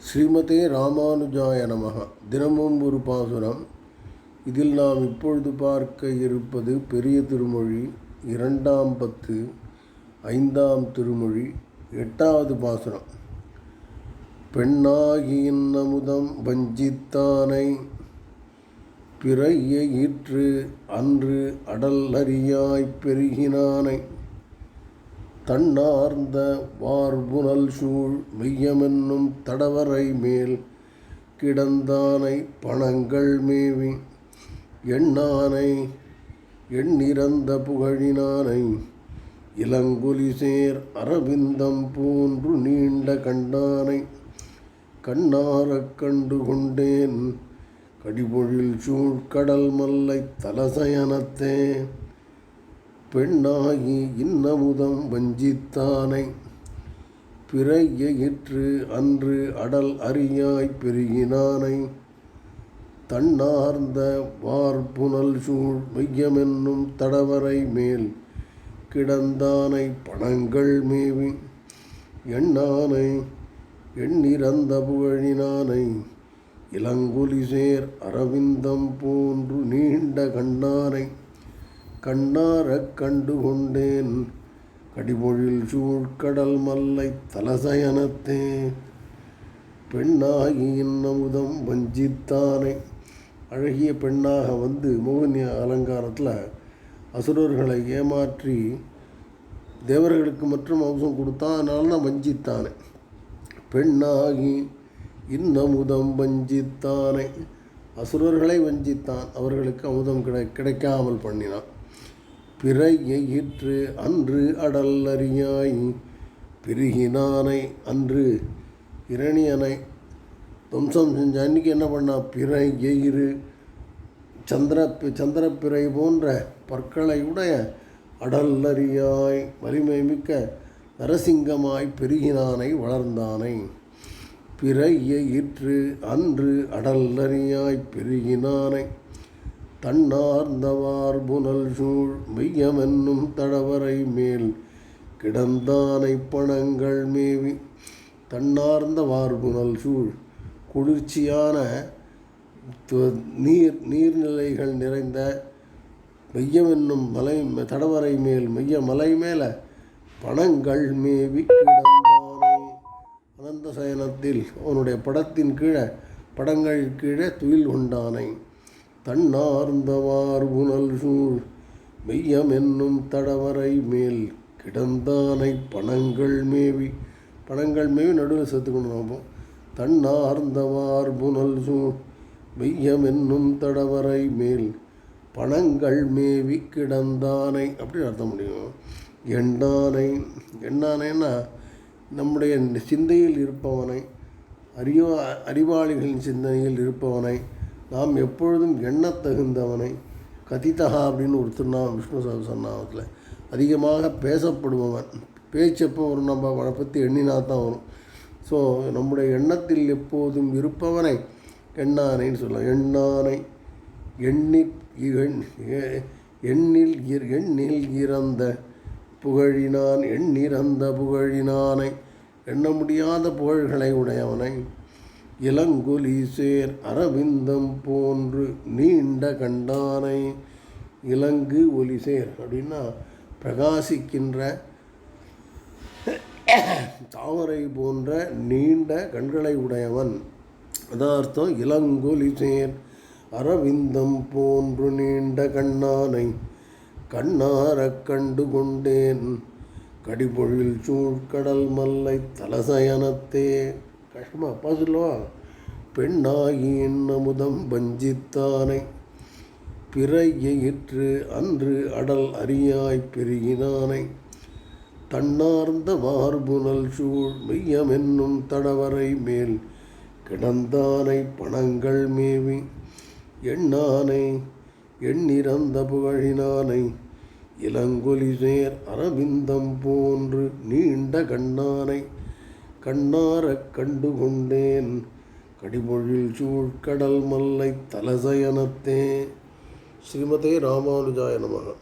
ஸ்ரீமதே ராமானுஜாய நமக. தினமும் ஒரு பாசுரம். இதில் நாம் இப்பொழுது பார்க்க இருப்பது பெரிய திருமொழி இரண்டாம் பத்து ஐந்தாம் திருமொழி எட்டாவது பாசுரம். பெண்ணாகியின் அமுதம் வஞ்சித்தானை பிறைய ஈற்று அன்று அடல் அறியாய்ப் பெருகினானை. தன்னார்ந்த வார்புனல் சூழ் மெய்யமென்னும் தடவரை மேல் கிடந்தானை பணங்கள் மேவி எண்ணானை எண்ணிறந்த புகழினானை இளங்குலிசேர் அரவிந்தம் போன்று நீண்ட கண்டானை கண்ணாரக் கண்டு கொண்டேன். கடிபொழில் சூழ் கடல் மல்லை தலசயனத்தே பெண்ணாகி இன்னமுதம் வஞ்சித்தானை. பிறையிற்று அன்று அடல் அறியாய் பெருகினானை. தன்னார்ந்த வார்புனல் சூழ் மையமென்னும் தடவரை மேல் கிடந்தானை பணங்கள் மேவி. எண்ணானை எண்ணிறந்த புகழினானை இளங்குலிசேர் அரவிந்தம் போன்று நீண்ட கண்ணானை. கண்ணாரக் கண்டு கொண்டேன் கடிபொழில் சூழ்கடல் மல்லை தலசயனத்தே. பெண்ணாகி இன்னமுதம் வஞ்சித்தானே. அழகிய பெண்ணாக வந்து மோகினி அலங்காரத்தில் அசுரர்களை ஏமாற்றி தேவர்களுக்கு மற்றும் அம்சம் கொடுத்தான் அதனால தான் வஞ்சித்தானே. பெண்ணாகி இன்னமுதம் வஞ்சித்தானே. அசுரர்களை வஞ்சித்தான். அவர்களுக்கு அமுதம் கிடை கிடைக்காமல் பண்ணினான். பிறையிற்று அன்று அடல் அறியாய். பிரிகினானை அன்று இரணியனை. துவம்சம் செஞ்ச அன்னைக்கு என்ன பண்ணா? பிறை எயிறு சந்திர சந்திரப்பிறை போன்ற பற்களை உடைய அடல்லறியாய் வலிமை மிக்க நரசிங்கமாய் பெருகினானை வளர்ந்தானை. பிறையிற்று அன்று அடல்லறியாய் பெருகினானை. தன்னார்ந்தவார் புனல் சூழ் மெய்யமென்னும் தடவரை மேல் கிடந்தானை பணங்கள் மேவி தன்னார்ந்த வார்புனல் சூழ் குளிர்ச்சியான நீர் நீர்நிலைகள் நிறைந்த மெய்யமென்னும் மலை தடவரை மேல் மெய்ய மலை மேலே பணங்கள் மேவி கிடந்தானை. அனந்த சயனத்தில் அவனுடைய படத்தின் கீழே படங்கள் கீழே துயில் கொண்டானை. தன்னார்ந்தவார் புனல் சூழ் மெய்யம் என்னும் தடவரை மேல் கிடந்தானை பணங்கள் மேவி பணங்கள் மேவி நடுவில் சேர்த்துக்கணும் நாம தன்னார்ந்தவார் புனல் சூழ் மெய்யம் என்னும் தடவரை மேல் பணங்கள் மேவி கிடந்தானை அப்படின்னு அர்த்தம் முடியும் எண்ணானை எண்ணானைன்னா நம்முடைய சிந்தையில் இருப்பவனை அறிவா அறிவாளிகளின் சிந்தனையில் இருப்பவனை நாம் எப்பொழுதும் எண்ணத்தகுந்தவனை கதிதகா அப்படின்னு ஒரு திருநாமம் விஷ்ணு சகசநாமத்தில் அதிகமாக பேசப்படுபவன். பேச்சப்போ ஒரு நம்ம அவனை பற்றி எண்ணினா தான் வரும். ஸோ நம்முடைய எண்ணத்தில் எப்போதும் இருப்பவனை எண்ணானைன்னு சொல்லலாம். எண்ணானை எண்ணி எண்ணில் எண்ணில் இறந்த புகழினான் எண்ணிறந்த புகழினானை. எண்ண முடியாத புகழ்களை உடையவனை இளங்குலீசேர் அரவிந்தம் போன்று நீண்ட கண்டானை இலங்கு ஒலிசேர் அப்படின்னா பிரகாசிக்கின்ற தாமரை போன்ற நீண்ட கண்களை உடையவன். அதான் அர்த்தம் இளங்கொலிசேர் அரவிந்தம் போன்று நீண்ட கண்ணானை கண்ணாரக் கண்டு கொண்டேன் கடிபொழில் சூழ்கடல் மல்லை தலசயனத்தே கஷ்டமா அப்பா சொல்லுவா பெண்ணாகி அமுதம் வஞ்சித்தானை. பிறையிற்று அன்று அடல் அறியாய் பெருகினானை. தன்னார்ந்த மார்புனல் சூழ் மெய்யமென்னும் தடவரை மேல் கிடந்தானை பணங்கள் மேவி. எண்ணானை எண்ணிறந்த புகழினானை இளங்கொலிசேர் அரவிந்தம் போன்று நீண்ட கண்ணானை. கண்ணாரக் கண்டு கொண்டேன் கடிமொழில் சூழ்கடல் மல்லை தலசயனத்தே. ஸ்ரீமதே ராமானுஜாய நமக.